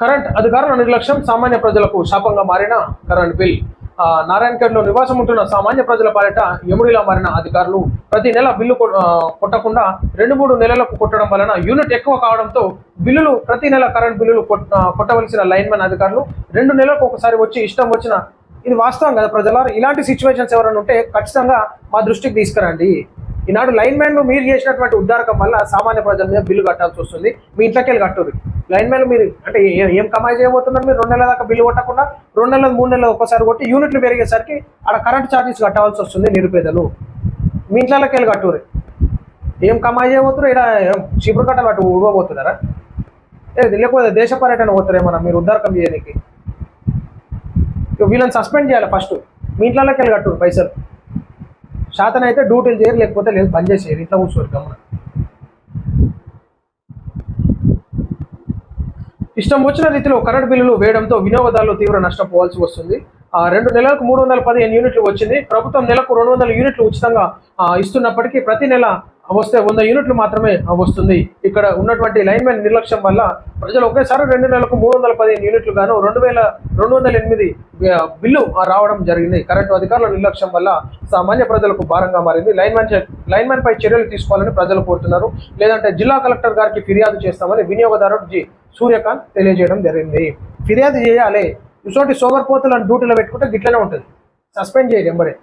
Current అధికారుల నిర్లక్ష్యం సామాన్య ప్రజలకు శాపంగా మారిన కరెంట్ బిల్. నారాయణఖేడ్లో నివాసం ఉంటున్న సామాన్య ప్రజల పాలిట యముడిలా మారిన అధికారులు ప్రతి నెల బిల్లు కొట్టకుండా రెండు మూడు నెలలకు కొట్టడం వలన యూనిట్ ఎక్కువ కావడంతో బిల్లులు ప్రతి నెల కరెంట్ బిల్లులు కొట్టవలసిన లైన్మెన్ అధికారులు రెండు నెలలకు ఒకసారి వచ్చి ఇష్టం వచ్చిన ఇది వాస్తవం కదా ప్రజలారు? ఇలాంటి సిచ్యువేషన్స్ ఎవరైనా ఉంటే ఖచ్చితంగా మా దృష్టికి తీసుకురండి. ఈనాడు లైన్ మ్యాన్ మీరు చేసినటువంటి ఉద్దారకం వల్ల సామాన్య ప్రజల మీద బిల్లు కట్టాల్సి వస్తుంది. మీ ఇంట్లోకి వెళ్ళి కట్టుర్రి. లైన్ మ్యాన్ మీరు అంటే ఏం కమాయి చేయబోతున్నారు మీరు? రెండు నెలల దాకా బిల్లు కొట్టకుండా రెండు నెలలు మూడు నెలలు ఒక్కసారి కొట్టి యూనిట్లు పెరిగేసరికి అక్కడ కరెంట్ ఛార్జెస్ కట్టవలసి వస్తుంది నిరుపేదలు. మీ ఇంట్లోకి వెళ్ళి కట్టుర్రి. ఏం కమాయి చేయబోతున్నారు? ఇక్కడ చీపురు కట్టలు అటు ఊడబోతున్నారా? లేకపోతే దేశ పర్యటన పోతారేమన్నా? మీరు ఉద్ధారకం చేయడానికి వీళ్ళని సస్పెండ్ చేయాలి ఫస్ట్. మీ ఇంట్లోకి వెళ్ళి కట్టు పైసలు. శాతం అయితే డ్యూటీలు చేయరు లేకపోతే లేదు బంద్ చేసేయరు. ఇంట్లో కూర్చోరు గమనం ఇష్టం వచ్చిన రీతిలో కరెంట్ బిల్లులు వేయడంతో వినియోగదారులు తీవ్ర నష్టపోవాల్సి వస్తుంది. ఆ రెండు నెలలకు మూడు వందల పదిహేను యూనిట్లు వచ్చింది. ప్రభుత్వం నెలకు రెండు వందల యూనిట్లు ఉచితంగా ఇస్తున్నప్పటికీ ప్రతి నెల వస్తే వంద యూనిట్లు మాత్రమే వస్తుంది. ఇక్కడ ఉన్నటువంటి లైన్మెన్ నిర్లక్ష్యం వల్ల ప్రజలు ఒకేసారి రెండు నెలలకు మూడు వందల పదిహేను యూనిట్లు గాను రెండు వేల రెండు వందల ఎనిమిది బిల్లు రావడం జరిగింది. కరెంటు అధికారుల నిర్లక్ష్యం వల్ల సామాన్య ప్రజలకు భారంగా మారింది. లైన్మెన్ చే- లైన్మెన్ పై చర్యలు తీసుకోవాలని ప్రజలు కోరుతున్నారు. లేదంటే జిల్లా కలెక్టర్ గారికి ఫిర్యాదు చేస్తామని వినియోగదారుడు జి. సూర్యకాంత్ తెలియజేయడం జరిగింది. ఫిర్యాదు చేయాలి. ఇటువంటి సోమరిపోతులను డ్యూటీలో పెట్టుకుంటే గిట్లనే ఉంటుంది. సస్పెండ్ చేయండి ఎంబరే